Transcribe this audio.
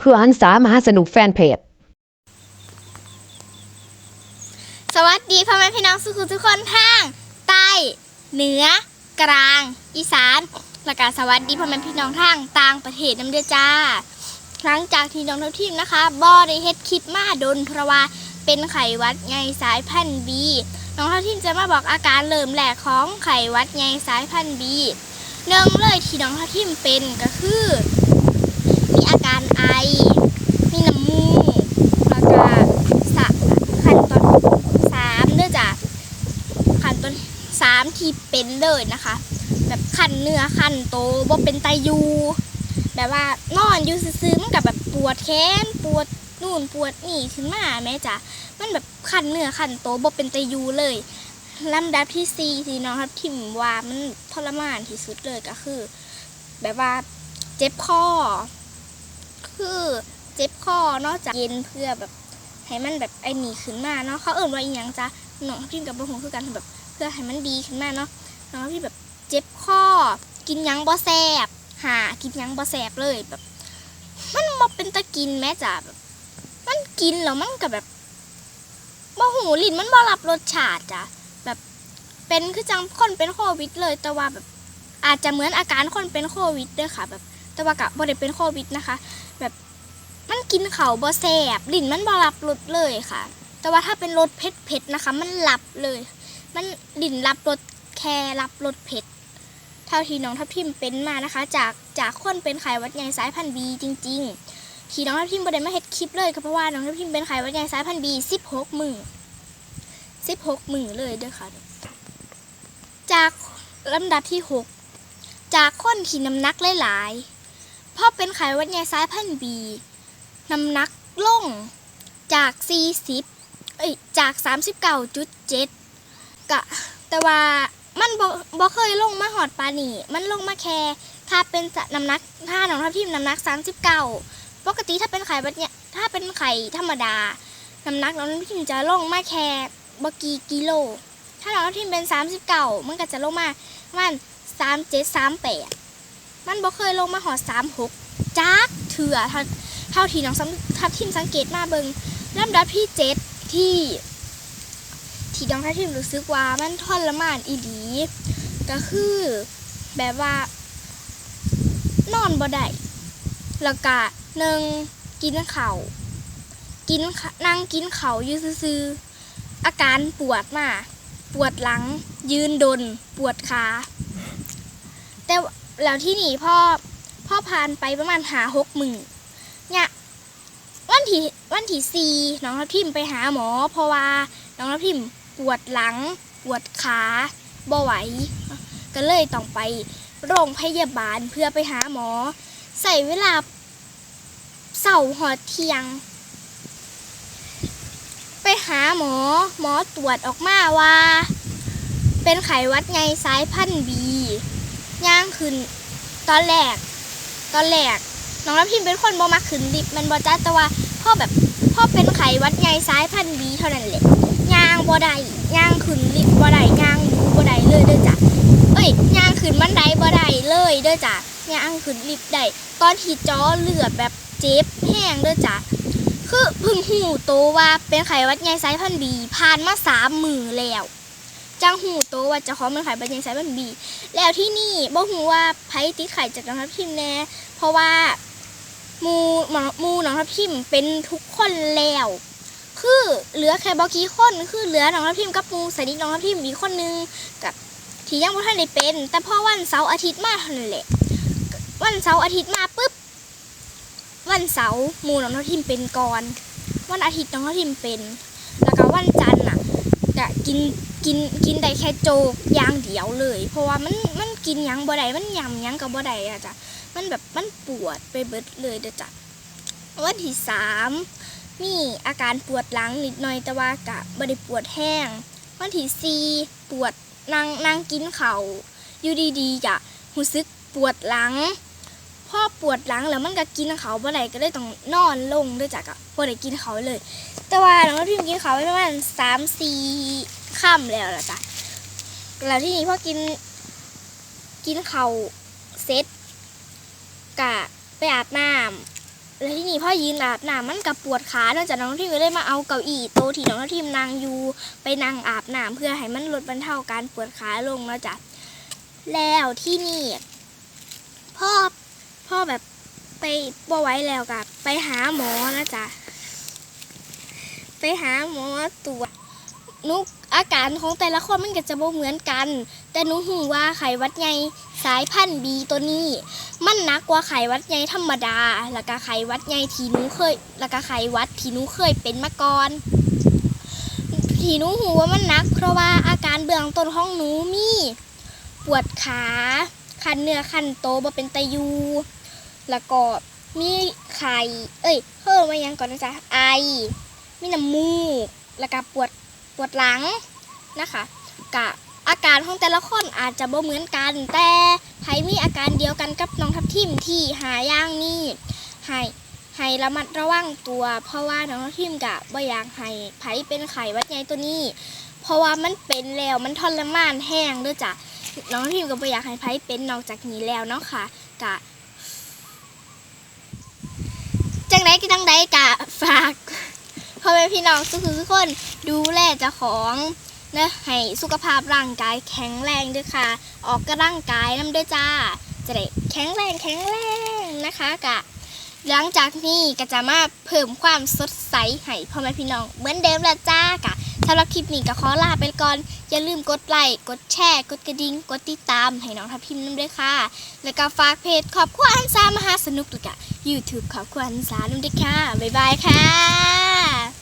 เพื่อหันษามหาสนุกแฟนเพจ สวัสดีพ่อแม่พี่น้องสุขุทุกคนทาง ใต้ เหนือ กลาง อีสานและก็สวัสดีพ่อแม่พี่น้องทางต่างประเทศน้ำเด้อจ้า หลังจากที่น้องเทัพทีมนะคะบอได้เฮ็ดคลิปมาดนเพราะว่าเป็นไข้วัดใหญ่สายพันธุ์บีน้องเทัพทีมจะมาบอกอาการเริ่มแรกของไข้วัดใหญ่สายพันธุ์บีหนึ่งเลยที่น้องเทัพทีมเป็นก็คือ มีอาการไอ มีน้ำมูกแล้วก็สะขั้นตอนสามเด้อจ้ะขั้นตอนสามที่เป็นเลยนะคะ แบบขันเนื้อขันโตบ่เป็นไตยู แบบว่านอนอยู่ซื่อมันกับแบบปวดแขนปวดนู่นปวดนี่ขึ้นมาแม่จ๋ามันแบบขันเนื้อขันโตบ่เป็นไตยูเลยลำดับที่สี่ที่น้องครับทิมว่ามันทรมานที่สุดเลยก็คือ แบบว่าเจ็บคอ คือเจ็บคอนอกจากเย็นเพื่อแบบให้มันแบบไอหนีขึ้นมาเนาะเขาเอิ่นว่าอีหยังจ้ะน้องพิมกับบะหงคือกันแบบเพื่อให้มันดีขึ้นมาเนาะน้องพิมแบบเจ็บคอกินยังบ่แสบหากินยังบ่แสบเลยแบบ มันบ่เป็นตะกินแม่จ้ะแบบ มันกินแล้วมันก็แบบบ่หูลิ้นมันบ่รับรสชาติจ้ะแบบเป็นคือจังคนเป็นโควิดเลยแต่ว่าแบบ อาจจะเหมือนอาการคนเป็นโควิดเด้อค่ะ แบบ แต่ว่ากับบ่ได้เป็นโควิดนะคะ แบบมันกินเขาบ่แสบลิ้นมันบ่รับรสเลยค่ะ แต่ว่าถ้าเป็นรสเผ็ดเผ็ดนะคะ มันรับเลย มันลิ้นรับรสแค่รับรสเผ็ดเท่าที่น้องทับทิมเป็นมานะคะ จากจากคนเป็นไข้หวัดใหญ่สายพันธุ์บีจริง ๆ ที่น้องทับทิมบ่ได้มาเฮ็ดคลิปเลยก็เพราะว่าน้องทับทิมเป็นไข้หวัดใหญ่สายพันธุ์บี16มื้อ16มื้อเลยเด้อค่ะ จากลำดับที่หกจากคนที่น้ำหนักหลายๆ พ่อเป็นไข้หวัดใหญ่สายพันธุ์บีน้ำหนักล่งจาก 40เอ้ยจาก 39.7กะแต่ว่ามันบ่บ่เคยลงมาหอดปานนี่ มันลงมาแค่ถ้าเป็นน้ำหนักถ้าน้องทัพทิมน้ำหนัก 39 ปกติถ้าเป็นไข่บัดเนี่ยถ้าเป็นไข่ธรรมดา น้ำหนักน้องทัพทิมจะลงมาแค่บ่กี่กิโล ถ้าน้องทัพทิมเป็น 39 มันก็จะลงมาประมัน37 38 มันบ่เคยลงมาหอด36จักเถื่อเท่าที่น้องสังทับทิมสังเกตมาเบิงลำดับที่เจ็ดที่ ที่น้องทับทิมรู้สึกว่ามันทรมานอีหลีก็คือแบบว่านอนบ่ได้แล้วก็หนึ่งกินเข้ากินนั่งกินเข้าอยู่ซื่ออาการปวดมาปวดหลัง ยืนดน ปวดขาแต่ แล้วที่นี่พ่อพ่อผ่านไปประมาณหาหกหมื่นเนี่ยวันที่วันที่สี่น้องทัพทิมไปหาหมอ เพราะว่าน้องทัพทิมปวดหลัง ปวดขาบ่ไหว ก็เลยต้องไปโรงพยาบาลเพื่อไปหาหมอ ใส่เวลาเสาหอดเทียง ไปหาหมอหมอตรวจออกมาว่า เป็นไขวัดใหญ่สายพันธุ์บี ย่างขึ้น ตอนแรก ตอนแรกน้องรับพิมเป็นคนบ่มักขึ้นลิฟต์มันบ่จ้าแต่ว่าพ่อแบบพ่อเป็นไขวัดใหญ่สายพันบีเท่านั้นแหละย่างบ่ได้ย่างขึ้นลิฟต์บ่ได้ย่างดูบ่ได้เลยเด้อจ้ะเอ้ยย่างขึ้นบันไดบ่ได้เลยเด้อจ้ะย่างขึ้นลิฟต์ได้ตอนที่จ้อเลือดแบบเจ็บแห้งเด้อจ้ะคือพึ่งหูโตว่าเป็นไขวัดใหญ่สายพันบีผ่านมาสามมือแล้ว จังหูโตว่าจะของเป็นไข่บัญญัติสายพันบี แล้วที่นี่บ่ฮู้ว่าไผติดไข่จากน้องทับทิมแน่ เพราะว่ามูหมอมูน้องทับทิมเป็นทุกคนแล้ว คือเหลือแค่บ่กี่คนคือเหลือน้องทับทิมกับมูสนิทน้องทับทิมอีกคนนึงกับที่ยังบ่ทันได้เป็น แต่พอวันเสาร์อาทิตย์มาเท่านั้นแหละ วันเสาร์อาทิตย์มาปุ๊บวันเสาร์มูน้องทับทิมเป็นก่อน วันอาทิตย์น้องทับทิมเป็น แล้วก็วันจันทร์น่ะ ก็กินกินกินได้แค่โจกอย่างเดียวเลย เพราะว่ามันมันกินยังบ่ได้มันยำยังกับบ่ได้อะจ้ะมันแบบมันปวดไปเบิดเลยเด้อจ้ะวันที่สามมีอาการปวดหลังนิดหน่อยแต่ว่ากะบ่ได้ปวดแห้ง วันที่สี่ปวดนางนางกินเขาอยู่ดีๆจ้ะรู้สึกปวดหลัง พ่อปวดหลังแล้วมันก็กินเขาบ่ได้ก็เลยต้องนอนลงด้วยจ้ะกะบ่ได้กินเขาเลย แต่ว่าน้องพิมกินเขาไปประมาณสามสี่ค่ำแล้วล่ะจ้ะแล้วที่นี้พ่อกิน กินเขาเสร็จกะไปอาบน้ำแล้วที่นี่พ่อยืนอาบน้ำมันกับปวดขาเนื่องจากน้องทีมก็เลยมาเอาเก้าอี้โต๊ะที่น้องทีมนั่งอยู่ไปนั่งอาบน้ำเพื่อให้มันลดบรรเทาการปวดขาลงนะจ้ะแล้วที่นี่พ่อ พ่อแบบไปบ่ไหว้แล้วกับไปหาหมอนะจ๊ะ ไปหาหมอตรวจนุกอาการของแต่ละคนมันก็จะบ่เหมือนกัน แต่หนูหูว่าไข้วัดใหญ่สายพันธุ์บีตัวนี้ มันหนักกว่าไข้วัดใหญ่ธรรมดา แล้วก็ไข้วัดใหญ่ที่หนูเคย แล้วก็ไข้วัดที่หนูเคยเป็นมาก่อนที่หนูหูว่ามันหนัก เพราะว่าอาการเบื้องต้นของหนูมี ปวดขา คันเนื้อคันโตบ่เป็นตะยู แล้วก็มีไข่เอ้ยเพิ่มมายังก่อนนะจ๊ะไอ มีน้ำมูก แล้วก็ปวดปวดหลังนะคะกะอาการของแต่ละคนอาจจะบ่เหมือนกัน แต่ไผมีอาการเดียวกันกับน้องทับทิมที่หาย่างนี่ให้ให้ระมัดระวังตัว เพราะว่าน้องทับทิมกะบ่อยากให้ไผเป็นไข้หวัดใหญ่ตัวนี้ เพราะว่ามันเป็นแล้วมันทรมานแห้งด้วยจ้ะน้องทับทิมก็บ่อยากให้ไผเป็นนอกจากนี้แล้วเนาะค่ะกะ ไหนก็จังใดกะฝากพ่อแม่พี่น้องทุกทุกคนดูแลเจ้าของนะให้สุขภาพร่างกายแข็งแรงด้วยค่ะ ออกกำลังกายน้ำด้วยจ้า จะได้แข็งแรงแข็งแรงนะคะกะ หลังจากนี้ก็จะมาเพิ่มความสดใสให้พ่อแม่พี่น้องเหมือนเดิมละจ้ากะ สำหรับคลิปนี้ก็ขอลาไปก่อน อย่าลืมกดไลค์ กดแชร์ กดกระดิ่ง กดติดตาม ให้น้องทัพพิมพ์น้ำด้วยค่ะ แล้วก็ฝากเพจขอบคุณอันซามหาสนุกด้วยกะ YouTube ขอบคุณอันสานุ่มด้วยค่ะ บ๊ายบายค่ะ